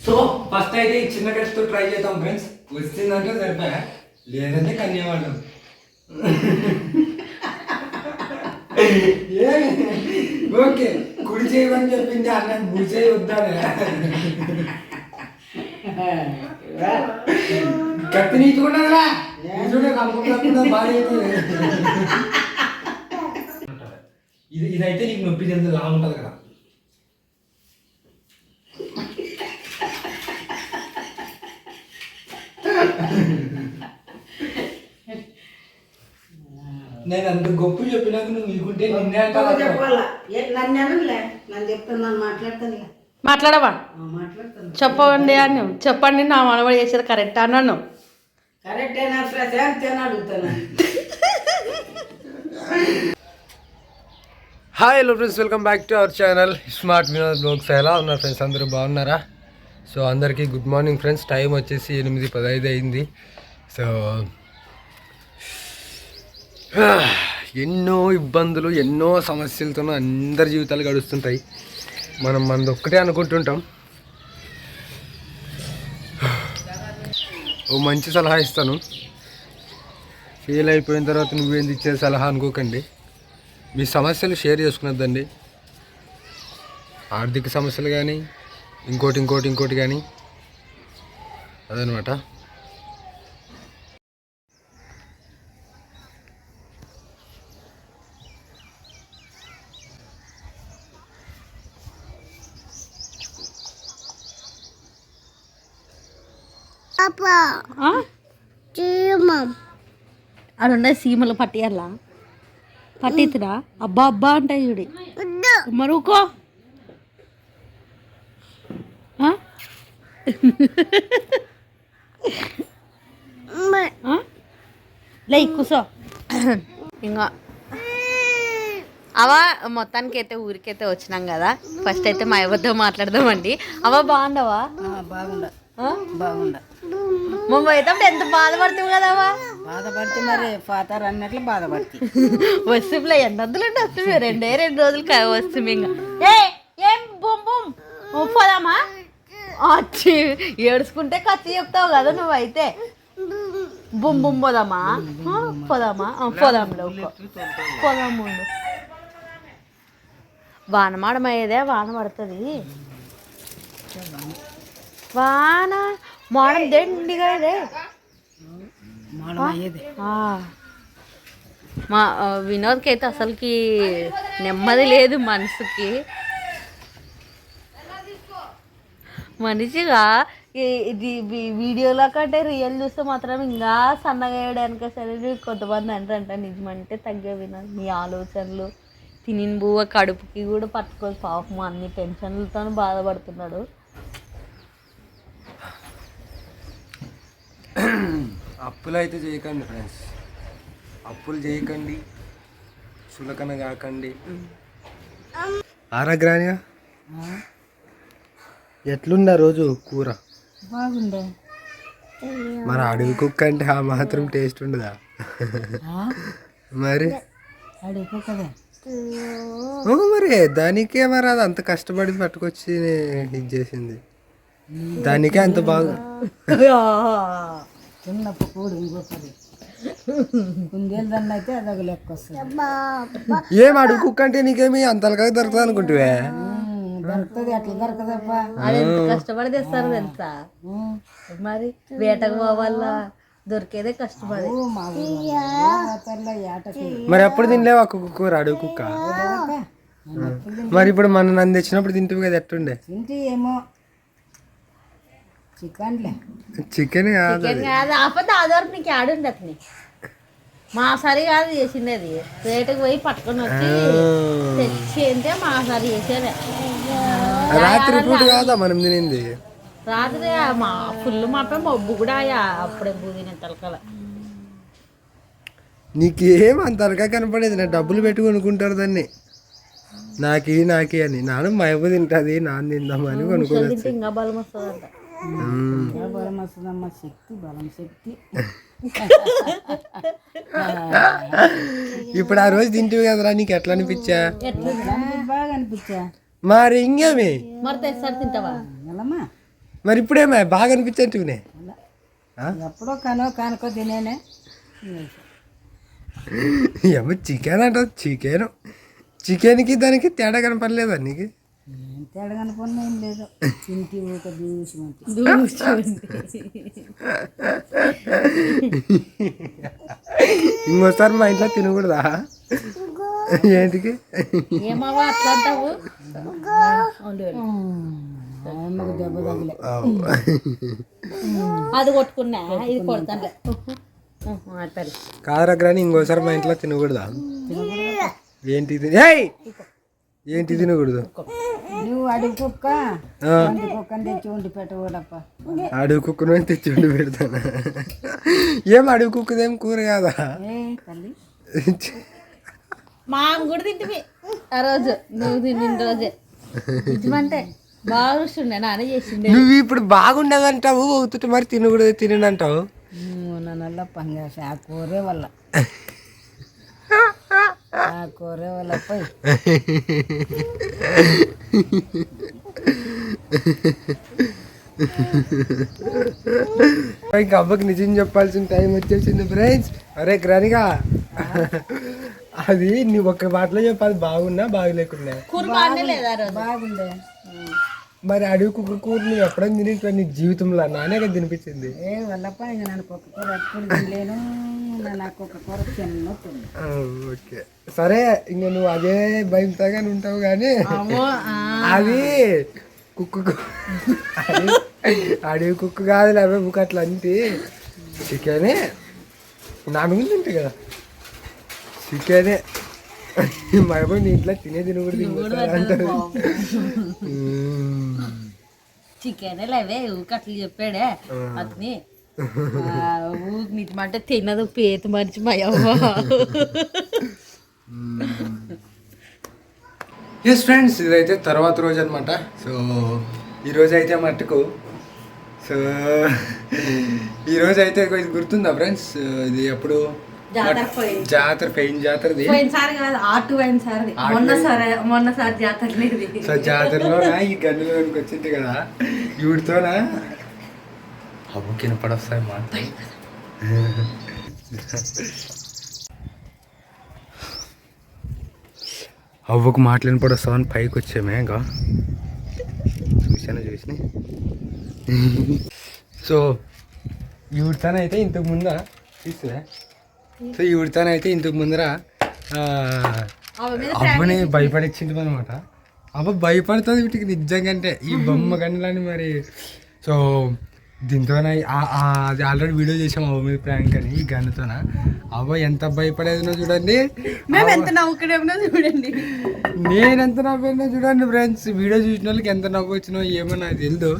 So first అయితే ఈ చిన్న కట్స్తో ట్రై చేద్దాం ఫ్రెండ్స్ వచ్చిందంటే సరిపోయా లేదంటే కన్యావాళ్ళం. ఓకే. కుడి చేయమని చెప్పింది అన్న గుడి చేయి వద్దానే. కత్తి నీచుకున్నదా చూడే కనుక్కుంటా బాగా. ఇది ఇదైతే నీకు నొప్పి తెలియదు లా ఉంటుంది కదా. నేను అంత గొప్ప చెప్పినాక నువ్వు ఇకుంటే నిన్నే అంటావు? చెప్పాలా? ఏ నన్ను అనలే నన్ను చెప్తున్నాను మాట్లాడతాను మాట్లాడవా? మాట్లాడతాను. చెప్పండి అని చెప్పండి నా మనవడు చేసేది కరెక్ట్ అన్నాను కరెక్టేనా ప్రశాంత్ అని అడుగుతాను. Hi hello friends welcome back to our channel smart Vinod blogs ఎలా ఉన్నారు ఫ్రెండ్స్ అందరూ బాగున్నారా? సో అందరికీ గుడ్ మార్నింగ్ ఫ్రెండ్స్ టైం వచ్చేసి ఎనిమిది పదహైదు అయింది. సో ఎన్నో ఇబ్బందులు ఎన్నో సమస్యలతో అందరి జీవితాలు గడుస్తుంటాయి. మనం మనది ఒక్కటే అనుకుంటుంటాం. ఓ మంచి సలహా ఇస్తాను. ఫెయిల్ అయిపోయిన తర్వాత నువ్వేంది ఇచ్చే సలహా అనుకోకండి. మీ సమస్యలు షేర్ చేసుకున్నదండి ఆర్థిక సమస్యలు కానీ ఇంకోటి ఇంకోటి ఇంకోటి కానీ అదనమాట. అది ఉండే సీమలు పట్టియాలా పట్టితురా అబ్బా అబ్బా అంటాయి చూడి మరుకో లే కూసో ఇంకా అవ మొత్తానికి అయితే ఊరికైతే వచ్చినాం కదా ఫస్ట్ అయితే మా ఎవరితో మాట్లాడదామండి అవ బాగుండవా బాగుండ ఆ? బాగుండ మొన్న పోయేటప్పుడు ఎంత బాధపడుతుంది కదవా బాధపడితే మరి ఫాదర్ అన్నట్లు బాధపడితే. వస్తువులో ఎన్ని వందలు ఉంటే వస్తుంది రెండే రెండు రోజులు వస్తుంది ఇంకా ఏ ఏం బొమ్ బొమ్? ఒప్పదామా పోదామా? ఏడుచుకుంటే కత్తి చెప్తావు కదా నువ్వైతే. బొమ్ బొమ్ పోదామా? పోదామా? పోదాంలో పోదాము వానమాడమయ్యేదే వాన పడుతుంది వాన మాడం దండిగా ఇదే మా వినోద్కి అయితే అసలుకి నెమ్మది లేదు మనసుకి. మనిషిగా ఈ- ఇది వీడియోలో కంటే రియల్ చూస్తే మాత్రం ఇంకా సన్నగా వేయడానికి సరే కొంతమంది అంటారంట. నిజమంటే తగ్గే వినోద్ నీ ఆలోచనలు. తినిన బువ్వ కడుపుకి కూడా పట్టుకోదు పాపం అన్ని టెన్షన్లతో బాధపడుతున్నాడు. అప్పులు అయితే చేయకండి ఫ్రెండ్స్ అప్పులు చేయకండి చులకన కాకండి. ఆరోగ్యానిగా ఎట్లుందా రోజు కూర? బాగుండే. మరి అడవి కుక్క అంటే ఆ మాత్రం టేస్ట్ ఉండదా? మరి? మరి దానికే మరి అది అంత కష్టపడి పట్టుకొచ్చి ఇది చేసింది. దానికే అంత బాగా చిన్నప్పుడు కూడా ఇంకొకటి. కుందేలు దాన్ని అయితే అదొక లెక్క వస్తుంది. ఏం అడుగు కుక్క అంటే నీకేమి అంతలుగా దొరుకుతుంది అనుకుంటువే? దొరుకుతుంది అట్లా దొరకదప్పా. కష్టపడి తెస్తారు తెలుసా? మరి వేటకు పోవాలా? దొరికేదే కష్టపడి. మరి ఎప్పుడు తినలేవు కుక్క కూర అడుగు కుక్క? మరి ఇప్పుడు మన నన్ను తెచ్చినప్పుడు తింటివి కదా ఎట్టుండే? తింటే ఏమో. చికెన్లే. చికెన్ కాదు చికెన్ కాదు ఆపద ఆధారం నీకు అతని మా సరి కాదు చేసిండేది. వేటకు పోయి పట్టుకొని వచ్చి తెచ్చి అంటే మా సరి చేసేదే. రాత్రి పూట కాదా మనం తినింది? రాత్రి మా ఫుల్ మాత్రం మబ్బు కూడా ఆయా అప్పుడే బూదిన తలకల. నీకేం అంతలుగా కనపడేది? నా డబ్బులు పెట్టి కొనుక్కుంటారు దాన్ని. నాకి నాకి అని. నాన్న మా తింటుంది నాన్న తిందామని కొనుక్కోవచ్చు ఇంకా బలం వస్తుందంట. బలం వస్తుందమ్మా శక్తి బలం శక్తి ఇప్పుడు ఆ రోజు తింటివి కదరా నీకు ఎట్లా అనిపించా? బాగా అనిపించా మరి ఇంకేమి మరి తింటావా మరి ఇప్పుడేమా బాగా అనిపించంటునే ఎప్పుడో కనో కానుకో తినేనే ఏమో చికెన్ అంట చికెన్. చికెన్కి దానికి తేడా కనపడలేదా నీకు? తేడా కనుకున్నా ఏం లేదు. ఇంటి ఊక దూసి ఇంకోసారి మా ఇంట్లో తినకూడదా? ఏంటికి? ఏమవా అట్లా అంటావు? అమ్మకు దెబ్బ తగిలే. అది కొట్టుకున్నా ఇది కొడతానులే. ఆడతారు. కాదరా గ్రాని ఇంకోసారి మా ఇంట్లో తినకూడదా? ఏంటి ఏంటి తినకూడదు? అడుగు కుక్క. వంటి కుక్కని తెచ్చి వండి పెట్టకూడప్ప అడుగు కుక్కను తెచ్చి ఉండి పెడతాను? ఏం అడుగు కుక్కదేం కూర కాదా? ఏ తల్లి? మా కూడా తింటివి ఆ రోజు నువ్వు తిన్న రోజే. నిజమంటే. బాగా నాన్న చేసిండే. నువ్వు ఇప్పుడు బాగుండదంటావు అవుతుంటే మరి తినకూడదు తినంటావు పనిచేసి ఆ కూరే వల్ల. ఇంకా అవ్వకి నిజం చెప్పాల్సిన టైం వచ్చేసింది ఫ్రెండ్స్. అరే గ్రానిగా అది నువ్వు ఒక్క మాటలో చెప్పాలి బాగున్నా బాగలేకున్నా? బాగుండే. మరి అడుగు కుక్క కూర నువ్వు ఎప్పుడైనా తిని నీ జీవితంలో నానే కదా తినిపించింది? ఏ వల్లప్ప ఇంక నన్ను కుక్క కూర ఎప్పుడు తినలేను. ఓకే. సరే ఇంక నువ్వు అదే భయంతోగానే ఉంటావు కానీ. అది కుక్క అడవి కుక్క కాదు అవే బుక్ అట్లా అంటే. చికెనే. నా మీద ఉంటాయి కదా. చికెనే. మా అబ్బాయి నీ ఇంట్లో తినే తినకూడదు ఇంకోసారి అంటారు. చికెన్ లేవే ఊకి అట్లా చెప్పాడే. అతని ఊకి నిజమంటే తినదు పేత మనిషి మా ఎస్ ఫ్రెండ్స్ ఇదైతే తర్వాత రోజు అనమాట సో ఈ రోజు అయితే మట్టుకు సో ఈ రోజు అయితే ఇది గుర్తుందా ఫ్రెండ్స్ ఇది ఎప్పుడు? జాతర పెయిన్ జాతర సో జాతరలో ఈ గన్నులోనికి వచ్చింది కదా. వీడితోనా అవ్వ కినపడొస్తాయి మాట అవ్వకు మాటలు వినపడొస్తామని పైకి వచ్చామే ఇంకా చూసాను చూసి సో ఈవిడతానైతే ఇంతకు ముందర తీసుకురా సో ఈవిడతానైతే ఇంతకు ముందర అవ్వని భయపడిచ్చింది అనమాట అవ్వ భయపడుతుంది వీటికి నిజంగా అంటే ఈ బొమ్మ గన్నులని మరి. సో దీంతోన ఆ- అది ఆల్రెడీ వీడియో చేసాం అవ్వ మీద ప్రాంక్ అని ఈ గన్నుతోన. అవ్వ ఎంత భయపడేదినో చూడండి. మేము ఎంత నవ్వుకునేమో చూడండి. నేను ఎంత నవ్వానో చూడండి ఫ్రెండ్స్ వీడియో చూసిన వాళ్ళకి ఎంత నవ్వు వచ్చినో ఏమో నాకు తెలియదు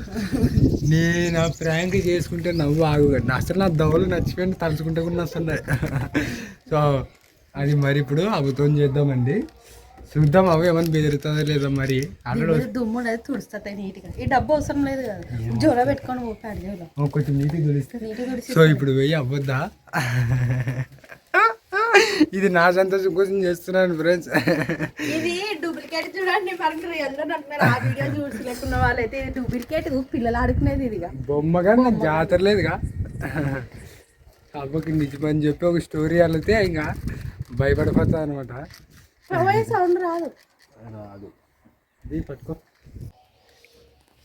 నేను ఆ ప్రాంక్ చేసుకుంటే నవ్వు ఆగుగండి. అసలు నా దవలు నచ్చిపోయింది తలుచుకుంటే కూడా వస్తున్నాయి సో అది మరి ఇప్పుడు అవ్వతో చేద్దామండి. చూద్దాం అవి ఏమైనా బెదిరుతుందో లేదో మరి. దుమ్ము తుడుస్తాయి నీట్గా. ఈ డబ్బు అవసరం లేదు కదా. జోర పెట్టుకొని పోతాడు కొంచెం నీటికి తుడిస్తే. సో ఇప్పుడు వెయ్యి అవ్వద్దా? ఇది నా సంతోషం కోసం చేస్తున్నాను ఫ్రెండ్స్ ఇది డూప్లికేట్ చూడండి ఆ వీడియో వాళ్ళైతే ఇది డూప్లికేట్ పిల్లలు ఆడుకునేది ఇదిగా. బొమ్మగా నాకు జాతర లేదుగా. అవ్వకి నిజమని చెప్పి ఒక స్టోరీ అల్లితే ఇంకా భయపడిపోతా అనమాట సౌండ్ రాదు. రాదు. ఇది పట్టుకో.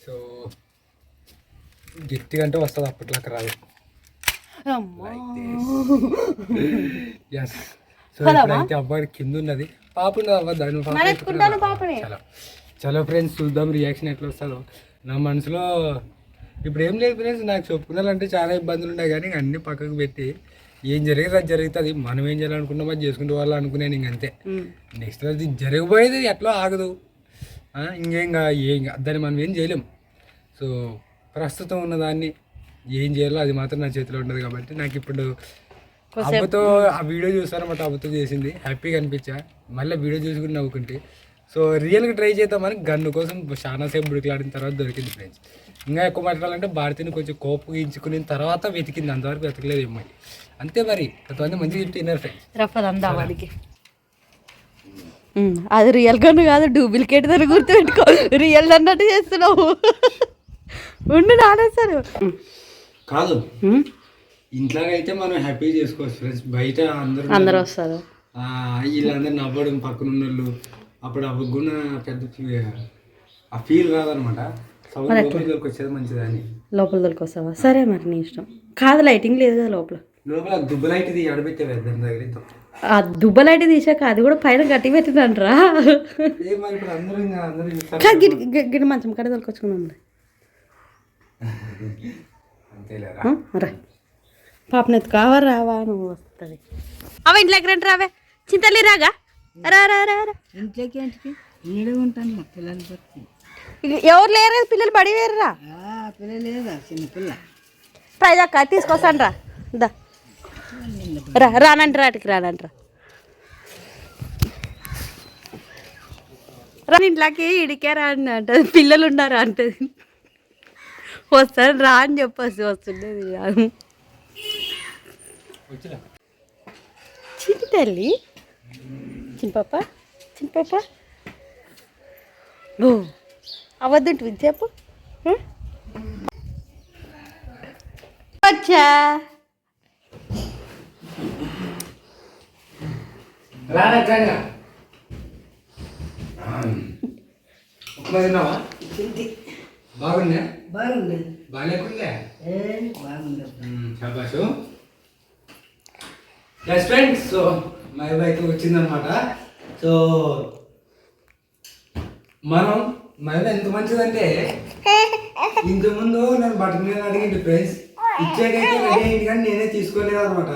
సో గట్టిగా అంటే వస్తుంది అప్పట్లాక రాదు. ఎస్ సో ఇప్పుడైతే అబ్బాయి కింద ఉన్నది పాప ఉన్నది అవ్వ దాని పాపని? చలో. చలో ఫ్రెండ్స్ చూద్దాం రియాక్షన్ ఎట్లా వస్తుందో. నా మనసులో ఇప్పుడు ఏం లేదు ఫ్రెండ్స్ నాకు చెప్పుకున్నాలంటే చాలా ఇబ్బందులు ఉన్నాయి కానీ అన్ని పక్కకు పెట్టి ఏం జరిగేది అది జరుగుతుంది. మనం ఏం చేయాలనుకున్నామో అది చేసుకుంటే వాళ్ళు అనుకున్నాను ఇంకంతే నెక్స్ట్ అది జరగబోయేది ఎట్లా ఆగదు. ఇంకేం కా- ఏం దాన్ని మనం ఏం చేయలేం. సో ప్రస్తుతం ఉన్న దాన్ని ఏం చేయాలో అది మాత్రం నా చేతిలో ఉండదు కాబట్టి నాకు ఇప్పుడు అబ్బతో ఆ వీడియో చూసారన్నమాట అబ్బతో చేసింది. హ్యాపీగా అనిపించా. మళ్ళీ వీడియో చూసుకుని నవ్వుకుంటే. సో రియల్గా ట్రై చేద్దామని గన్ను కోసం చాలా సేపు బుడికలాడిన తర్వాత దొరికింది ఫ్రెండ్స్ ఇంకా ఎక్కువ మాట్లాడాలంటే భారతిని కొంచెం కోపగించుకున్న తర్వాత వెతికింది. అంతవరకు వెతకలేదు ఏమో అంతే మరి. కొంతమంది మంచిగా చెప్తే విన్నారు ఫ్రెండ్స్ రఫదందా వాడికి. అది రియల్గా కాదు డూప్లికేట్ దాన్ని గుర్తుపెట్టుకో. రియల్ అన్నట్టు చేస్తున్నావు. ఉండు నానేస్తారు కాదు. ఇంట్లో అయితే మనం హ్యాపీ చేసుకోవచ్చు ఫ్రెండ్స్ బయట అందరూ అందరు వస్తారు. ఆ, వీళ్ళందరూ నవ్వడం పక్కన ఉన్న వాళ్ళు అప్పుడు అప్పుడు కూడా పెద్ద ఫీ- ఆ ఫీల్ రాదనమాట సౌండ్ లోపలికి వచ్చేది మంచిదని. లోపల దొరికొస్తావా సరే మరి నీ ఇష్టం. కాదు లైటింగ్ లేదు కదా లోపల. లోపల దుబ్బలైట్ దగ్గర ఆ తీసాక అది కూడా పైన గట్టి పెట్టిందంటరా. గిడి మంచం కడ దొరికొచ్చుకున్నాం అంతేలేరా? రా. పాపని ఎత్తుకావా రావా నువ్వు వస్తుంది. అవ ఇంట్లోకి రండి రావే. చింతలే రాగా. రా రా రా రా. ఇంట్లోకి ఏంటికి ఉంటాను పిల్లలు ఎవరు లేరు పిల్లలు బడి వేరురా పిల్లలు లేదా చిన్నపిల్ల ప్రైజ్ అక్క తీసుకొస్తాను రా. దా. రా రానంటరా అటుకి రానంటరా. రా ఇంట్లోకి ఇడికే రా అని అంటది. పిల్లలు ఉన్నారు అంటది. వస్తాను రా అని చెప్పొచ్చు వస్తుండేది రాదు చిన్ని తల్లి. చిన్న పాప చిన్న పాప. ఓ అవద్దంటు చెప్పు? వచ్చా? రానా రానా ఉప్మా తిన్నావా? బాగుందా? బాగుంది. బాగాలేకుందా ఏ బాగుంది షాబాషు ఎస్ ఫ్రెండ్స్ సో మా అయితే వచ్చిందనమాట సో మనం మా ఇవ్వ ఎంత మంచిదంటే ఇంతకుముందు నన్ను బట్టల మీద అడిగింది ఫ్రెండ్స్ ఇచ్చేకైతే రెడీ అయింది కానీ నేనే తీసుకోలేదు అనమాట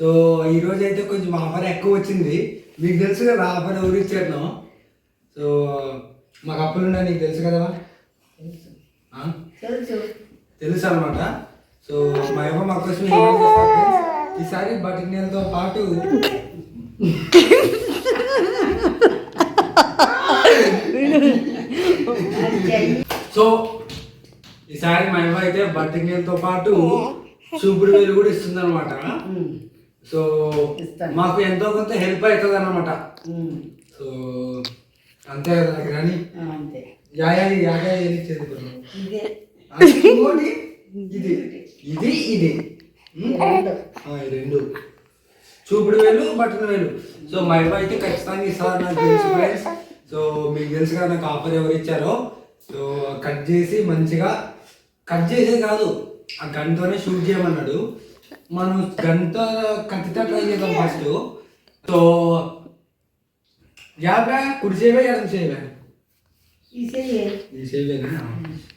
సో ఈ రోజు అయితే కొంచెం ఆఫర్ ఎక్కువ వచ్చింది. మీకు తెలుసు కదా ఆఫర్ ఎవరు ఇచ్చారు? సో మాకు అప్పులు ఉన్నాయి నీకు తెలుసు కదా? తెలుసు. అనమాట సో మా అమ్మ మా కోసం? ఈసారి బటిక్ నీళ్ళతో పాటు సో ఈసారి మా అమ్మ అయితే బటిక్ నీళ్ళతో పాటు చూపుడు వేలు కూడా ఇస్తుంది అనమాట సో. మాకు ఎంతో కొంత హెల్ప్ అవుతుంది అనమాట. సో అంతే కదా నాకు కానీ ఆ, అంతే. యాయా యాయా ఏది ఇచ్చేది ఇప్పుడు నువ్వు? ఇదే. ఇంకోటి ఇది. ఇది రెండు. చూపుడు వేలు బటన్ వేలు. సో మా ఇవ్వ అయితే ఖచ్చితంగా ఇస్తారు నాకు తెలుసు ఫ్రెండ్స్ సో మీకు తెలుసు కదా నాకు ఆఫర్ ఎవరు ఇచ్చారో. సో కట్ చేసి మంచిగా కట్ చేసేది కాదు ఆ గన్తోనే షూట్ చేయమన్నాడు. మనం గన్తో కత్తితో ట్రై చేద్దాం ఫస్ట్ సో యాభై కుడి చేయవే ఎడం చేయవే? ఈ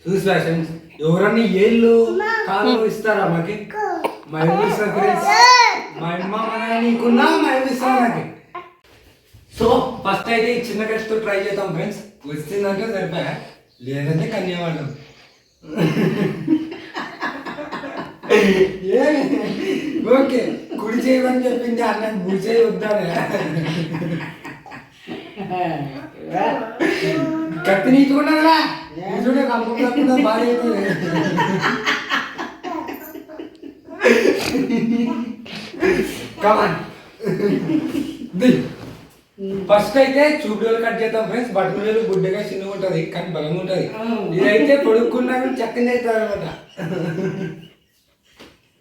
చూసి ఫ్యాషన్స్ ఎవరన్నా ఏళ్ళు కాలు ఇస్తారా మాకి? మా ఇల్లు ఇస్తారు ఫ్రెండ్స్? మా అమ్మ మన నీకున్నా మా ఇల్లు ఇస్తారు నాకు సో ఫస్ట్ అయితే ఈ చిన్న కట్తో ట్రై చేద్దాం ఫ్రెండ్స్ వచ్చిందంటే సరిపోయా? లేదంటే కన్యావాళ్ళం. ఓకే కుడి చేయమని చెప్పింది అన్న గుడి చేయి వద్దానే. కత్తి నీచుకున్నారా చూడే కంపకుండా బాగా అవుతుంది. కమాన్ ఫస్ట్ అయితే చూపులు కట్ చేద్దాం ఫ్రెండ్స్ బట్టలు గుడ్డగా చిన్నగా ఉంటది కానీ బలంగా ఉంటది. ఇదైతే పొడుక్కున్నా కానీ చక్కని అవుతుంది అనమాట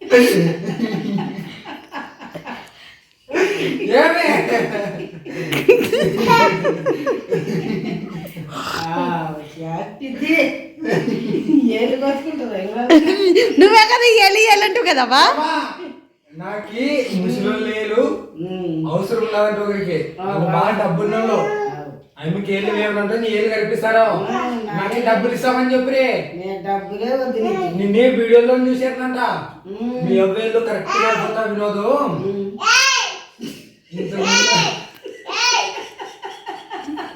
ఏమే ఇది ఏళ్ళు కొట్టుకుంటారు ఎలా నువ్వే కదా ఎలి ఎలంటు కదవా అమ్మా, నాకి ముసలి లేరు. అవసరం లేదంటే ఒకరికి. బాగా ఆమెకి ఏళ్ళు లేవంటే నీ ఏళ్ళు కనిపిస్తారో? నాకు డబ్బులు ఇస్తామని చెప్పి నేను డబ్బులే వద్దు. నిన్నే వీడియోలో చూసేదంట మీ అవ్వేళ్ళు కరెక్ట్గా పోతా వినోదు. ఇంతకుముందు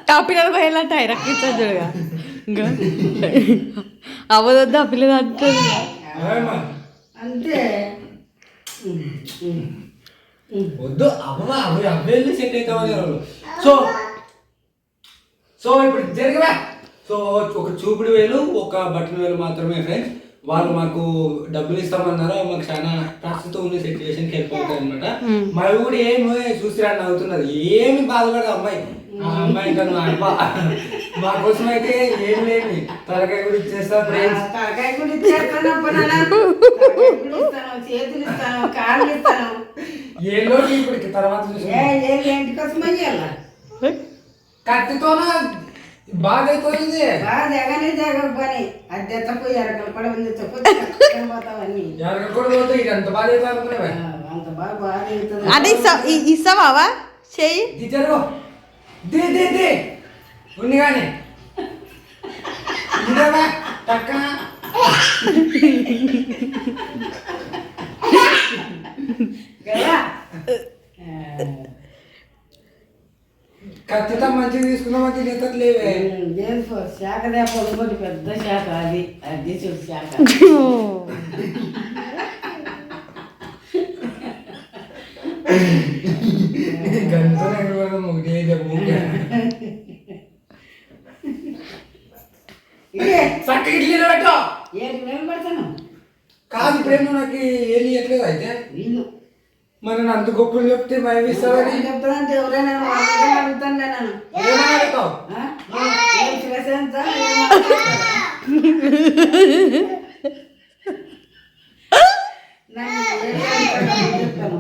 ఆ పిల్లలు పోయేలా టైర్ ఎక్కించాడు చూడగా ఇంకా. అవ్వదొద్దు ఆ పిల్లలు అంటుంది? అంతే. వద్దు అవ్వ అవి అవ్వేళ్ళు సెట్ అవుతామని సో సో ఇప్పుడు జరగవా సో ఒక చూపుడు వేలు ఒక బటన్ వేలు మాత్రమే ఫ్రెండ్స్ వాళ్ళు మాకు డబ్బులు ఇస్తామన్నారు మాకు చాలా ప్రస్తుతం ఉన్న సిచ్యువేషన్కి హెల్ప్ అవుతాయి అనమాట మరి కూడా ఏమి చూసి రాని అవుతున్నది ఏమి బాధపడదు అమ్మాయి. అమ్మాయి ఇంకా నువ్వు అనుకో. మా కోసం అయితే ఏం లేని తలకాయ కూడా ఇచ్చేస్తా ఫ్రెండ్స్ తలకాయ కూడా ఇచ్చేస్తాను చేతులు ఇస్తాను కాళ్ళు ఇస్తాను. ఏలో ఇప్పుడు తర్వాత ఏ చూసి ఏ ఏంటి కోసం అయ్యాల కత్తితోన బాగా అయిపోయింది బాగా జగనే జగ పని అది తెచ్చపోయి ఎరకలు కూడా ఉంది తెచ్చపోయి పోతావన్నీ ఎవరికి కూడా పోతే ఇది ఎంత బాగా అయిపోయి అనుకునేవా ఆ, అంత బాగా బాగా అవుతుంది అంటే ఇస్తా ఇ- ఇస్తావా చెయ్యి టీచరు దే దే దే ఉంది కానీ ఇదేవా టక్కన కదా ఆ, కత్తితో మంచిగా తీసుకున్నామంటే నేత లేవే. దేని పో- శాఖ దేప ఇంకోటి పెద్ద శాఖ అది. అది చూడు శాఖ. ఒకటి ఇదే. చక్క ఇడ్లీ పెట్టు పెడతాను? కాదు ఇప్పుడేం నాకు ఏం ఇవ్వట్లేదు అయితే? వీళ్ళు మరి నన్ను అంత గొప్పలు చెప్తే భయం ఇస్తావని నేను చెప్తానంటే ఎవరైనా వాళ్ళని అడుగుతాను నేను ఏమని అడుగుతావు ఆ? ఏం ప్రశాంత ఏం మాట్లాడతారా? నన్ను ఏం అడుగుతారో చెప్తాను.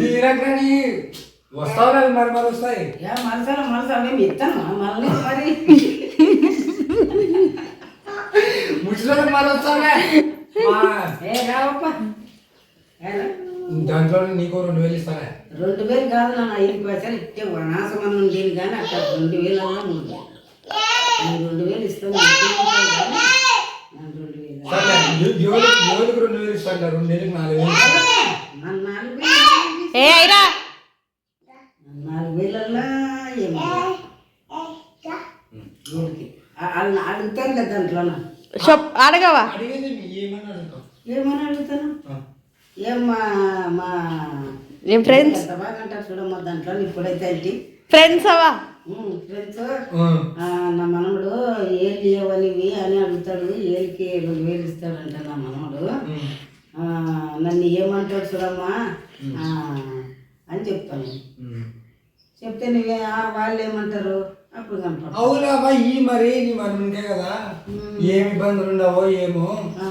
దీనక్కని వస్తావు కదా మరి మరి వస్తాయి ఏ మనసులో మనసు మేము ఇస్తాను మళ్ళీ మరి ముసలి మరి వస్తావే మా ఏ రావప్ప ఏరా? దాంట్లో నీకు రెండు వేలు ఇస్తానే. రెండు వేలు కాదు నాన్న ఐదు పైసలు ఇచ్చే వనాసమని ఉండేది కానీ అక్కడ రెండు వేలు అన్నా ఉంది. నేను రెండు వేలు ఇస్తాను నేను రెండు వేలు. రెండు వేలు ఇస్తాను రెండు వేలకు నాలుగు వేలు. నాలుగు వేలు నాలుగు వేలల్లా ఏమో అడుగుతాను కదా దాంట్లో అడగవా అడిగేది మీ ఏమని అడుగుతావు ఏమని అడుగుతాను? ఆ. ఏం మా ఏం ఫ్రెండ్స్ బాగా అంటారు చూడమ్మా దాంట్లో ఇప్పుడైతే ఏంటి? ఫ్రెండ్స్ అవా? నా మనముడు ఏళ్ళు ఇవ్వనివి అని అడుగుతాడు ఏళ్ళకి రెండు వేలు ఇస్తాడంట నా మనముడు. నన్ను ఏమంటాడు చూడమ్మా? ఆ, అని చెప్తాను. చెప్తే నువ్వే ఆ, వాళ్ళు ఏమంటారు? అప్పుడు అవునా ఈ మరి నీ మనకే కదా. ఏం ఇబ్బందులు ఉండవో ఏమో.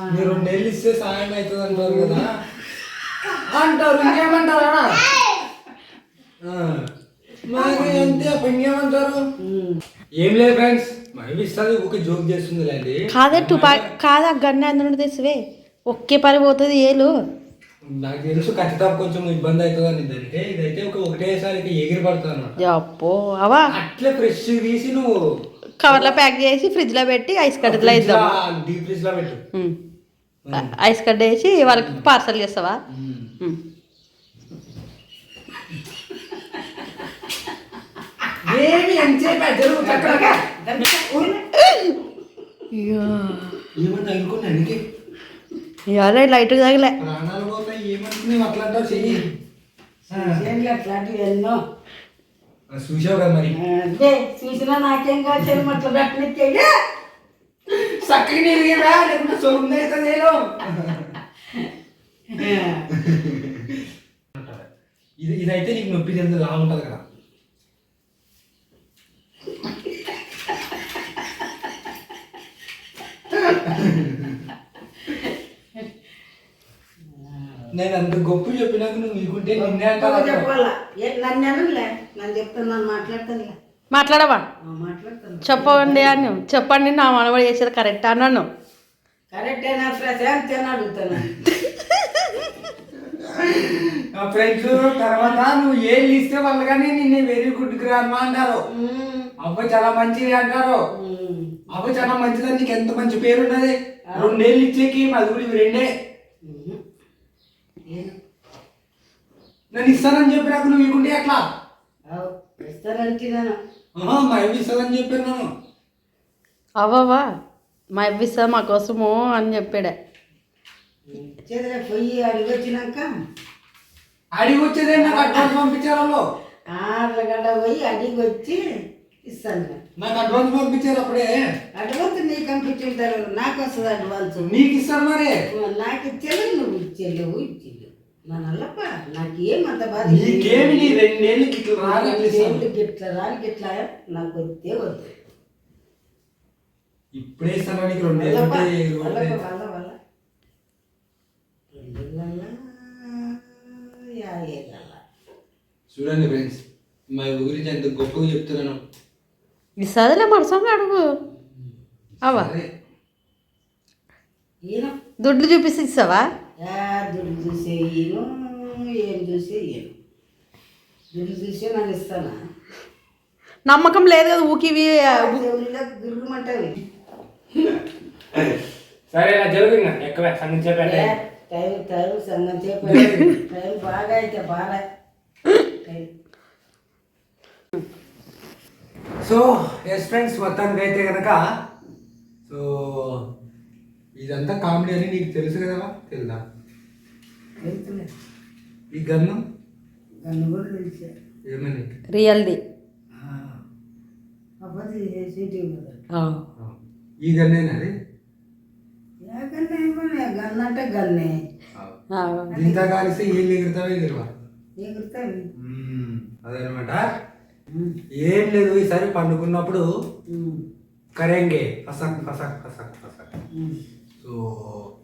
నీ రెండు నెలలు ఇస్తే సాయం అవుతుంది అంటారు కదా. అంటారు ఇంకేమంటారా మరి అంతే అప్పుడు ఇంకేమంటారు? ఏం లేదు ఫ్రెండ్స్ మరి ఇస్తుంది ఒక జోక్ చేస్తుంది లేండి కాదే కాదా గన్న అందులో తెసివే ఒకే పని పోతుంది ఏలు. నాకు తెలుసు ఖచ్చితంగా కొంచెం ఇబ్బంది అవుతుంది అని దానికి ఇదైతే ఒక ఒకటేసారి ఎగిరి పడుతుంది అనమాట అప్పో అవా? అట్లే ఫ్రెష్ తీసి నువ్వు కవర్లో ప్యాక్ చేసి ఫ్రిడ్జ్లో పెట్టి ఐస్ కడ్డలో ఇద్దాం డీప్ ఫ్రిడ్జ్లో పెట్టు. ఐస్ కడ్డ వేసి వాళ్ళకి పార్సల్ చేస్తావా. ఏమి ఎంతసేపు జరుగు చక్కగా. ఏమన్నా అనుకున్నా నీకు? ఇవాళ లైట్ తగిలే. ప్రాణాలు ఏమనుకున్నావు అట్లా అంటావు చెయ్యి ఏంటి అట్లాంటివి ఎన్నో. చూసావు కదా మరి. చూసినా నాకేం కాదు చెల్మట్ల పెట్టనిచ్చేది చక్కగా నీరుగా లేకుంటే సొమ్ము అయితే నేను. ఇది ఇదైతే నీకు నొప్పి చెంది లా ఉంటుంది కదా. నేను అంత గొప్ప చెప్పినాక నువ్వు ఇకుంటే నిన్నే అంటావు. చెప్పాలా? ఏ నన్ను అనలే నన్ను చెప్తాను నన్ను మాట్లాడతానులే. మాట్లాడవా? ఆ, మాట్లాడతాను. చెప్పండి అని. చెప్పండి నా మనవడు చేసేది కరెక్ట్ అన్నాను కరెక్టేనా ప్రశాంత్ అని అడుగుతాను. నా ఫ్రెండ్స్ తర్వాత నువ్వు ఏం ఇస్తే వాళ్ళు కానీ నిన్ను వెరీ గుడ్ గ్రాండ్ అంటారు. ఉమ్, అబ్బాయి చాలా మంచిది అంటారు. ఉమ్. అబ్బాయి చాలా మంచిదని నీకు ఎంత మంచి పేరు ఉన్నది? రెండేళ్ళు ఇచ్చేకి కూడా ఇవి రెండే ఉమ్. నేను ఇస్తానని చెప్పినాక నువ్వు ఇకుంటే ఎట్లా అవు, ఇస్తానంటే మా ఇస్తానని చెప్పాను అవ్వవా మా ఇవ్విస్తా మా కోసము అని చెప్పాడే. చేతిలో పొయ్యి అడిగి వచ్చినాక అడిగి వచ్చేదే నాకు అడ్వాన్స్ పంపించారు పోయి అడిగి వచ్చి ఇస్తాను. నేను. నాకు అడ్వాన్స్ పంపించారు అప్పుడే. అడ్వాన్స్ నీకు పంపించుంటారు. నాకు వస్తుంది అడ్వాన్స్. నీకు ఇస్తాను మరి? నాకు ఇచ్చేది నువ్వు ఇచ్చేలేవు ఇచ్చేలేవు నా నల్లప్ప నాకేం అంత బాధ నీకేమి నీ రెండేళ్ళకి ఇట్లా గిట్ల రాని గిట్ల నాకు వద్దే వద్దు. ఇప్పుడే ఇస్తాను నీకు రెండేళ్ళు వల్లప్ప, ఉంటే వల్లప్ప, వల్ల, వల్ల. రెండేళ్ళల్లా, యాభైళ్ళల్లా. చూడండి ఫ్రెండ్స్ మా గురించి ఎంత గొప్పగా చెప్తున్నాను. సదిలే మడసంగా అడుగు. అవా? దుడ్లు చూపిస్తే ఇస్తావా? దుడ్డు చూసే ఏం చూసే ఈయన దుడ్డు చూసే నన్ను ఇస్తానా? నమ్మకం లేదు కదా ఊకివి దేవుళ్ళ గుర్రమంటవి? సరే ఇలా జరుగు ఇంకా ఎక్కువ సంగతి చెప్పండి. టైం టైం సంగం చెప్ప టైం బాగా అయితే బాగా. సో ఎస్ ఫ్రెండ్స్ మొత్తానికి అయితే కనుక సో ఇదంతా కామెడీ అని నీకు తెలుసు కదా తెలుదా? ఈ గన్ను? నన్ను కూడా తెలిసే. ఏమని? రియల్ది. సీటీ ఈ గన్నేనా అది? ఏకన్నా ఏమన్నా గన్ అంటే గన్నే. దీంతో కలిసి వీళ్ళు ఎగురుతావా ఎగురువా? ఎగురుతావి మ్మ్. అదనమాట. ఏం లేదు ఈసారి పండుకున్నప్పుడు కరెంగే. ఫసక్ ఫసక్ ఫసక్ ఫసక్. సో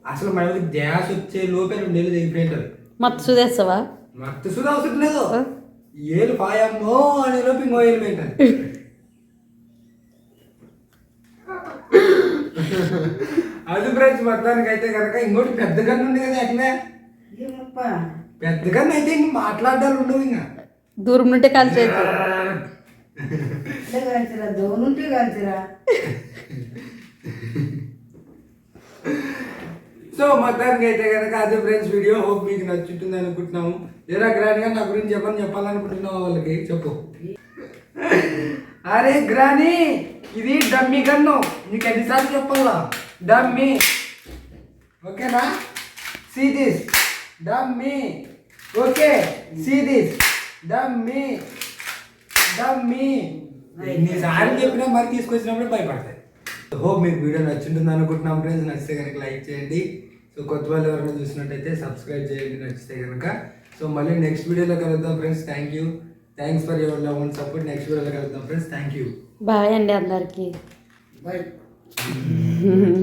అసలు మనకి గ్యాస్ వచ్చే లోపే రెండేళ్ళు దిగిపోయింటారు. మత్తు సుదేస్తావా? మత్తు సుధా అవసరం లేదు. ఏలు పాయమ్మో అనే లోపు ఇంకో ఏలు పోయింటారు. అది ఫ్రెండ్స్ మొత్తానికి అయితే కనుక ఇంకోటి పెద్ద గన్ను ఉంది కదా అట్లే ఏమప్ప? పెద్ద గన్ను అయితే ఇంక మాట్లాడాలి ఉండవు ఇంకా. దూరం నుంటే కలిసేది ఇట్లా కాల్చిరా దోనుంటే కాల్చిరా సో మొత్తానికి అయితే కనుక అదే ఫ్రెండ్స్ వీడియో హోప్ మీకు నచ్చుతుంది అనుకుంటున్నాము. ఏరా గ్రాండ్గా నా గురించి చెప్పని చెప్పాలనుకుంటున్నావు వాళ్ళకి? చెప్పు. అరే గ్రాని ఇది డమ్మి గన్ను. నీకు ఎన్నిసార్లు చెప్పాలా? డమ్మి. ఓకేనా? See this dummy. Okay. See this dummy. Dummy. ఎన్నిసార్లు చెప్పినా మరి తీసుకొచ్చినప్పుడు భయపడతాయి. హోప్ మీకు వీడియో నచ్చుంటుంది అనుకుంటున్నాం ఫ్రెండ్స్ నచ్చితే కనుక లైక్ చేయండి. సో కొత్త వాళ్ళు ఎవరైనా చూసినట్టయితే సబ్స్క్రైబ్ చేయండి నచ్చితే కనుక సో మళ్ళీ నెక్స్ట్ వీడియోలో కలుద్దాం friends thank you thanks for your love and support next వీడియోలో కలుద్దాం ఫ్రెండ్స్ థ్యాంక్ యూ బాయ్ అండి అందరికీ. బై